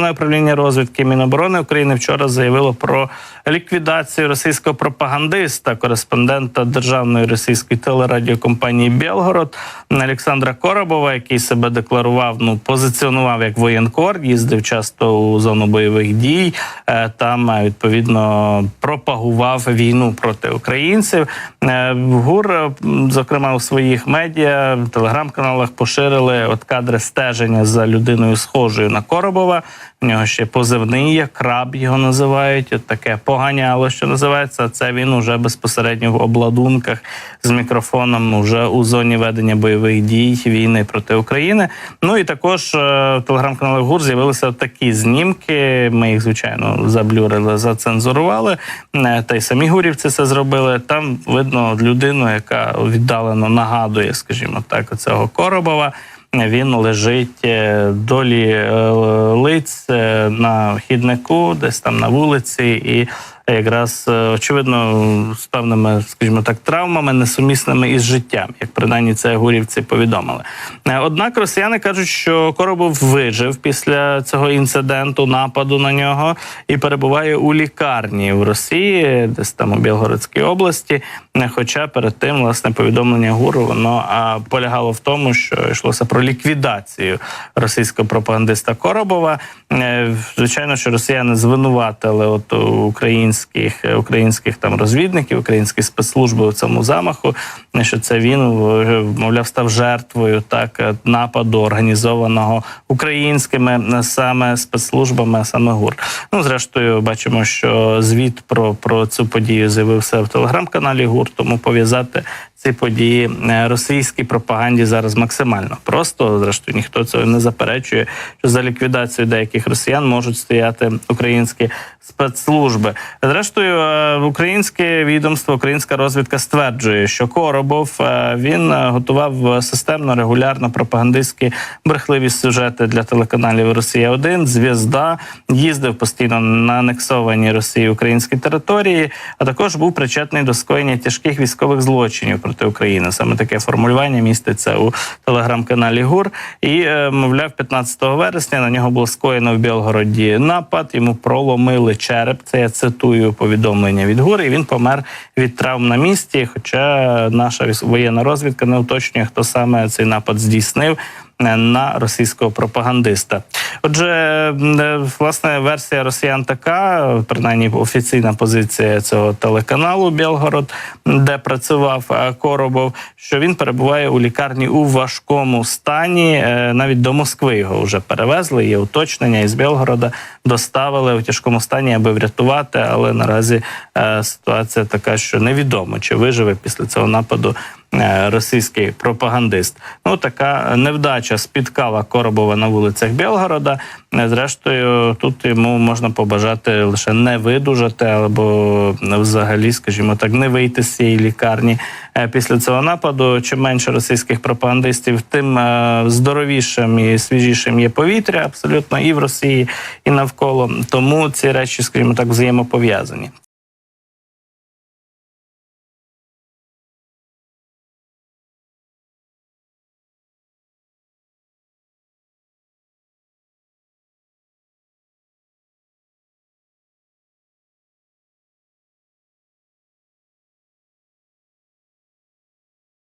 Головне управління розвідки Міноборони України вчора заявило про ліквідацію російського пропагандиста, кореспондента державної російської телерадіокомпанії Білгород Олександра Коробова, який себе декларував, ну позиціонував як воєнкор, їздив часто у зону бойових дій. е, Там відповідно пропагував війну проти українців. Е, ГУР, е, зокрема у своїх медіа, телеграм-каналах поширили от кадри стеження за людиною, схожою на Коробова. У нього ще позивний є, краб його називають. От таке поганяло, що називається. Це він уже безпосередньо в обладунках з мікрофоном вже у зоні ведення бойових дій війни проти України. Ну і також е, в телеграм-каналі ГУР з'явилися такі знімки. Ми їх звичайно заблюрили, зацензурували. Е, Та й самі гурівці це зробили. Там видно людину, яка віддалено нагадує, скажімо так, цього Коробова. Він лежить е, долі е, лиць на хіднику, десь там на вулиці, і якраз е, очевидно з певними, скажімо так, травмами несумісними із життям, як принаймні це гурівці повідомили. Е, Однак росіяни кажуть, що Коробов вижив після цього інциденту, нападу на нього і перебуває у лікарні в Росії, десь там у Білгородській області. Е, Хоча перед тим власне повідомлення гуру воно полягало в тому, що йшлося про ліквідацію російського пропагандиста Коробова. Звичайно, що росіяни звинуватили от українських українських там розвідників, українські спецслужби у цьому замаху. е, Що це він е, мовляв став жертвою так е, нападу організованого українськими е, саме спецслужбами, саме ГУР. Ну зрештою, бачимо, що звіт про, про цю подію з'явився в телеграм-каналі ГУР, тому пов'язати ці події е, російській пропаганді зараз максимально просто. Зрештою, ніхто цього не заперечує, що за ліквідацію деяких росіян можуть стояти українські спецслужби. Зрештою, е, українське відомство, українська розвідка стверджує, що Коробов е, він готував системно регулярно пропагандистські брехливі сюжети для телеканалів Росія 1 зв'язда їздив постійно на анексовані Росії українські території, а також був причетний до скоєння тяжких військових злочинів проти України. Саме таке формулювання міститься у телеграм-каналі ГУР. І е, мовляв, 15 вересня на нього було скоєно в Білгороді напад. Йому проломили череп. Це я цитую повідомлення від ГУР. І він помер від травм на місці. Хоча наша воєнна розвідка не уточнює, хто саме цей напад здійснив на російського пропагандиста. Отже, е, власне, версія росіян така, принаймні офіційна позиція цього телеканалу Білгород, де працював е, Коробов, що він перебуває у лікарні у важкому стані. Е, Навіть до Москви його вже перевезли. Є уточнення із Білгорода доставили у тяжкому стані, аби врятувати. Але наразі е, ситуація така, що невідомо чи виживе після цього нападу е, російський пропагандист. Ну така невдача спіткала Коробова на вулицях Білгорода. Е, Зрештою, тут йому можна побажати лише не видужати, або взагалі, скажімо так, не вийти з цієї лікарні Е, після цього нападу. Чим менше російських пропагандистів, тим е, здоровішим і свіжішим є повітря абсолютно і в Росії, і навколо. Тому ці речі, скажімо так, взаємопов'язані.